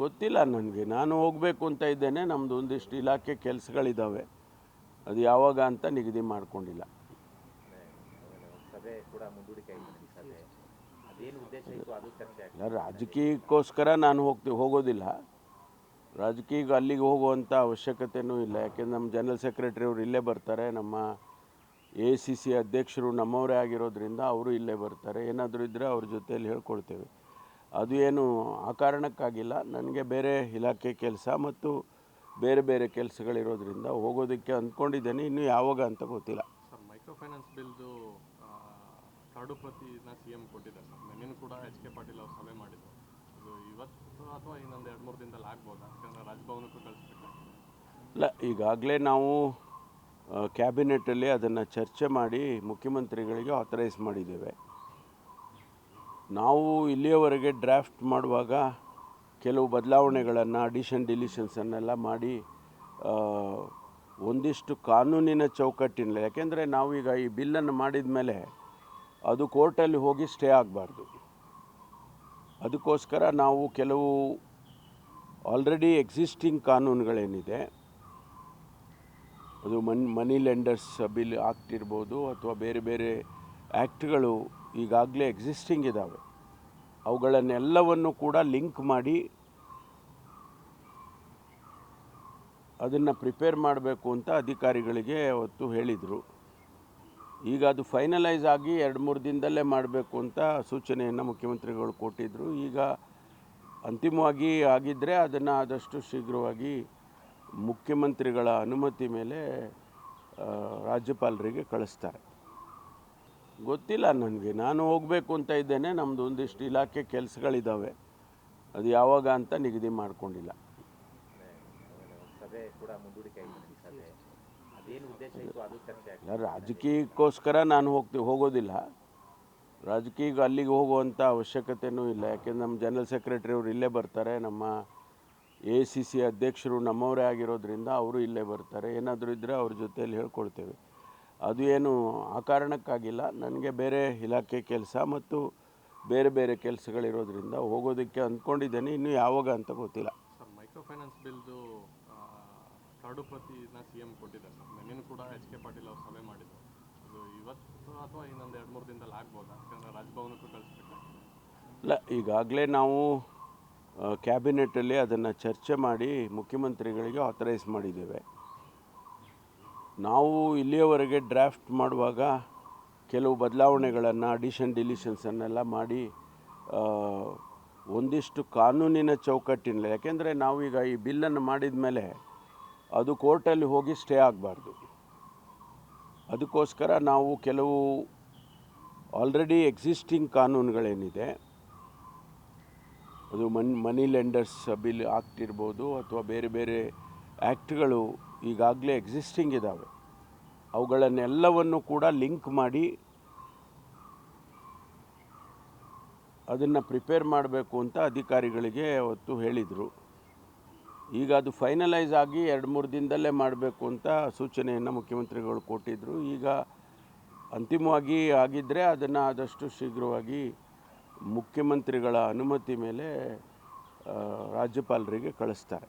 ಗೊತ್ತಿಲ್ಲ ನನಗೆ. ನಾನು ಹೋಗಬೇಕು ಅಂತ ಇದ್ದೇನೆ ನಮ್ಮದು ಒಂದಿಷ್ಟು ಇಲಾಖೆ ಕೆಲಸಗಳಿದ್ದಾವೆ ಅದು ಯಾವಾಗ ಅಂತ ನಿಗದಿ ಮಾಡ್ಕೊಂಡಿಲ್ಲ. ರಾಜಕೀಯಕ್ಕೋಸ್ಕರ ನಾನು ಹೋಗ್ತಿ ಹೋಗೋದಿಲ್ಲ. ರಾಜಕೀಯ ಅಲ್ಲಿಗೆ ಹೋಗುವಂಥ ಅವಶ್ಯಕತೆಯೂ ಇಲ್ಲ. ಯಾಕೆಂದ್ರೆ ನಮ್ಮ ಜನರಲ್ ಸೆಕ್ರೆಟರಿ ಅವರು ಇಲ್ಲೇ ಬರ್ತಾರೆ. ನಮ್ಮ ಎ ಸಿ ಸಿ ಅಧ್ಯಕ್ಷರು ನಮ್ಮವರೇ ಆಗಿರೋದ್ರಿಂದ ಅವರು ಇಲ್ಲೇ ಬರ್ತಾರೆ. ಏನಾದರೂ ಇದ್ದರೆ ಅವ್ರ ಜೊತೆಯಲ್ಲಿ ಹೇಳ್ಕೊಳ್ತೇವೆ. ಅದು ಏನು ಆ ಕಾರಣಕ್ಕಾಗಿಲ್ಲ ನನಗೆ ಬೇರೆ ಇಲಾಖೆ ಕೆಲಸ ಮತ್ತು ಬೇರೆ ಬೇರೆ ಕೆಲಸಗಳಿರೋದ್ರಿಂದ ಹೋಗೋದಕ್ಕೆ ಅಂದ್ಕೊಂಡಿದ್ದೇನೆ. ಇನ್ನು ಯಾವಾಗ ಅಂತ ಗೊತ್ತಿಲ್ಲ. ಸರ್ ಮೈಕ್ರೋ ಫೈನಾನ್ಸ್ ಬಿಲ್ದು ಕರಡು ಪ್ರತಿನ ಸಿ ಎಂ ಕೊಟ್ಟಿದ್ದಾರೆ ಸರ್. ನಿನ್ನೆನೂ ಕೂಡ ಎಚ್ ಕೆ ಪಾಟೀಲ್ ಅವರು ಸಭೆ ಮಾಡಿದ್ರು. ಅದು ಇವತ್ತು ಅಥವಾ ಇನ್ನೊಂದು ಎರಡು ಮೂರು ದಿನದಲ್ಲಿ ಆಗ್ಬೋದಾ? ಯಾಕಂದರೆ ರಾಜಭವನಕ್ಕೂ ಕಳಿಸ್ಬೇಕಾಗ್ತದೆ ಇಲ್ಲ ಈಗಾಗಲೇ ನಾವು ಕ್ಯಾಬಿನೆಟಲ್ಲಿ ಅದನ್ನು ಚರ್ಚೆ ಮಾಡಿ ಮುಖ್ಯಮಂತ್ರಿಗಳಿಗೆ ಆಥರೈಸ್ ಮಾಡಿದ್ದೇವೆ. ನಾವು ಇಲ್ಲಿಯವರೆಗೆ ಡ್ರಾಫ್ಟ್ ಮಾಡುವಾಗ ಕೆಲವು ಬದಲಾವಣೆಗಳನ್ನು ಅಡಿಷನ್ ಡಿಲಿಷನ್ಸನ್ನೆಲ್ಲ ಮಾಡಿ ಒಂದಿಷ್ಟು ಕಾನೂನಿನ ಚೌಕಟ್ಟಿನಲ್ಲಿ. ಯಾಕೆಂದರೆ ನಾವೀಗ ಈ ಬಿಲ್ಲನ್ನು ಮಾಡಿದ ಮೇಲೆ ಅದು ಕೋರ್ಟಲ್ಲಿ ಹೋಗಿ ಸ್ಟೇ ಆಗಬಾರ್ದು. ಅದಕ್ಕೋಸ್ಕರ ನಾವು ಕೆಲವು ಆಲ್ರೆಡಿ ಎಕ್ಸಿಸ್ಟಿಂಗ್ ಕಾನೂನುಗಳೇನಿದೆ, ಅದು ಮನ್ ಮನಿ ಲೆಂಡರ್ಸ್ ಬಿಲ್ ಆಕ್ಟ್ ಅಥವಾ ಬೇರೆ ಬೇರೆ ಆ್ಯಕ್ಟ್ಗಳು ಈಗಾಗಲೇ ಎಕ್ಸಿಸ್ಟಿಂಗ್ ಇದ್ದಾವೆ ಅವುಗಳನ್ನೆಲ್ಲವನ್ನು ಕೂಡ ಲಿಂಕ್ ಮಾಡಿ ಅದನ್ನು ಪ್ರಿಪೇರ್ ಮಾಡಬೇಕು ಅಂತ ಅಧಿಕಾರಿಗಳಿಗೆ ಅವತ್ತು ಹೇಳಿದರು. ಈಗ ಅದು ಫೈನಲೈಸ್ ಆಗಿ ಎರಡು ಮೂರು ದಿನದಲ್ಲೇ ಮಾಡಬೇಕು ಅಂತ ಸೂಚನೆಯನ್ನು ಮುಖ್ಯಮಂತ್ರಿಗಳು ಕೊಟ್ಟಿದ್ದರು ಈಗ ಅಂತಿಮವಾಗಿ ಆಗಿದ್ದರೆ ಅದನ್ನು ಆದಷ್ಟು ಶೀಘ್ರವಾಗಿ ಮುಖ್ಯಮಂತ್ರಿಗಳ ಅನುಮತಿ ಮೇಲೆ ರಾಜ್ಯಪಾಲರಿಗೆ ಕಳಿಸ್ತಾರೆ. ಗೊತ್ತಿಲ್ಲ ನನಗೆ. ನಾನು ಹೋಗಬೇಕು ಅಂತ ಇದ್ದೇನೆ ನಮ್ಮದು ಒಂದಿಷ್ಟು ಇಲಾಖೆ ಕೆಲಸಗಳಿದ್ದಾವೆ ಅದು ಯಾವಾಗ ಅಂತ ನಿಗದಿ ಮಾಡಿಕೊಂಡಿಲ್ಲ. ರಾಜಕೀಯಕ್ಕೋಸ್ಕರ ನಾನು ಹೋಗ್ತೀವಿ ಹೋಗೋದಿಲ್ಲ. ರಾಜಕೀಯ ಅಲ್ಲಿಗೆ ಹೋಗುವಂಥ ಅವಶ್ಯಕತೆಯೂ ಇಲ್ಲ. ಯಾಕೆಂದ್ರೆ ನಮ್ಮ ಜನರಲ್ ಸೆಕ್ರೆಟರಿ ಅವರು ಇಲ್ಲೇ ಬರ್ತಾರೆ. ನಮ್ಮ ಎ ಸಿ ಸಿ ಅಧ್ಯಕ್ಷರು ನಮ್ಮವರೇ ಆಗಿರೋದ್ರಿಂದ ಅವರು ಇಲ್ಲೇ ಬರ್ತಾರೆ. ಏನಾದರೂ ಇದ್ದರೆ ಅವ್ರ ಜೊತೆಯಲ್ಲಿ ಹೇಳ್ಕೊಳ್ತೇವೆ. ಅದು ಏನು ಆ ಕಾರಣಕ್ಕಾಗಿಲ್ಲ ನನಗೆ ಬೇರೆ ಇಲಾಖೆ ಕೆಲಸ ಮತ್ತು ಬೇರೆ ಬೇರೆ ಕೆಲಸಗಳಿರೋದ್ರಿಂದ ಹೋಗೋದಕ್ಕೆ ಅಂದ್ಕೊಂಡಿದ್ದೇನೆ. ಇನ್ನು ಯಾವಾಗ ಅಂತ ಗೊತ್ತಿಲ್ಲ. ಸರ್ ಮೈಕ್ರೋ ಫೈನಾನ್ಸ್ ಬಿಲ್ದು ಆ, ಕರಡು ಪ್ರತಿನ ಸಿ ಎಂ ಕೊಟ್ಟಿದ್ದಾರೆ ಸರ್. ಕೂಡ ಎಚ್ ಕೆ ಪಾಟೀಲ್ ಅವರು ಸಭೆ ಮಾಡಿದ್ರು. ಅದು ಇವತ್ತು ಅಥವಾ ಇನ್ನೊಂದು ಎರಡು ಮೂರು ದಿನದಲ್ಲಿ ಆಗ್ಬೋದಾ? ಯಾಕಂದರೆ ರಾಜಭವನಕ್ಕೂ ಕಳಿಸ್ಬೇಕಾಗ್ತದೆ ಇಲ್ಲ ಈಗಾಗಲೇ ನಾವು ಕ್ಯಾಬಿನೆಟಲ್ಲಿ ಅದನ್ನು ಚರ್ಚೆ ಮಾಡಿ ಮುಖ್ಯಮಂತ್ರಿಗಳಿಗೆ ಆಥರೈಸ್ ಮಾಡಿದ್ದೇವೆ. ನಾವು ಇಲ್ಲಿಯವರೆಗೆ ಡ್ರಾಫ್ಟ್ ಮಾಡುವಾಗ ಕೆಲವು ಬದಲಾವಣೆಗಳನ್ನು ಅಡಿಷನ್ ಡಿಲಿಷನ್ಸನ್ನೆಲ್ಲ ಮಾಡಿ ಒಂದಿಷ್ಟು ಕಾನೂನಿನ ಚೌಕಟ್ಟಿನಲ್ಲಿ. ಯಾಕೆಂದರೆ ನಾವೀಗ ಈ ಬಿಲ್ಲನ್ನು ಮಾಡಿದ ಮೇಲೆ ಅದು ಕೋರ್ಟಲ್ಲಿ ಹೋಗಿ ಸ್ಟೇ ಆಗಬಾರ್ದು. ಅದಕ್ಕೋಸ್ಕರ ನಾವು ಕೆಲವು ಆಲ್ರೆಡಿ ಎಕ್ಸಿಸ್ಟಿಂಗ್ ಕಾನೂನುಗಳೇನಿದೆ, ಅದು ಮನ್ ಮನಿ ಲೆಂಡರ್ಸ್ ಬಿಲ್ ಆಕ್ಟ್ ಅಥವಾ ಬೇರೆ ಬೇರೆ ಆ್ಯಕ್ಟ್ಗಳು ಈಗಾಗಲೇ ಎಕ್ಸಿಸ್ಟಿಂಗ್ ಇದ್ದಾವೆ ಅವುಗಳನ್ನೆಲ್ಲವನ್ನು ಕೂಡ ಲಿಂಕ್ ಮಾಡಿ ಅದನ್ನು ಪ್ರಿಪೇರ್ ಮಾಡಬೇಕು ಅಂತ ಅಧಿಕಾರಿಗಳಿಗೆ ಅವತ್ತು ಹೇಳಿದರು. ಈಗ ಅದು ಫೈನಲೈಸ್ ಆಗಿ ಎರಡು ಮೂರು ದಿನದಲ್ಲೇ ಮಾಡಬೇಕು ಅಂತ ಸೂಚನೆಯನ್ನು ಮುಖ್ಯಮಂತ್ರಿಗಳು ಕೊಟ್ಟಿದ್ದರು ಈಗ ಅಂತಿಮವಾಗಿ ಆಗಿದ್ದರೆ ಅದನ್ನು ಆದಷ್ಟು ಶೀಘ್ರವಾಗಿ ಮುಖ್ಯಮಂತ್ರಿಗಳ ಅನುಮತಿ ಮೇಲೆ ರಾಜ್ಯಪಾಲರಿಗೆ ಕಳಿಸ್ತಾರೆ.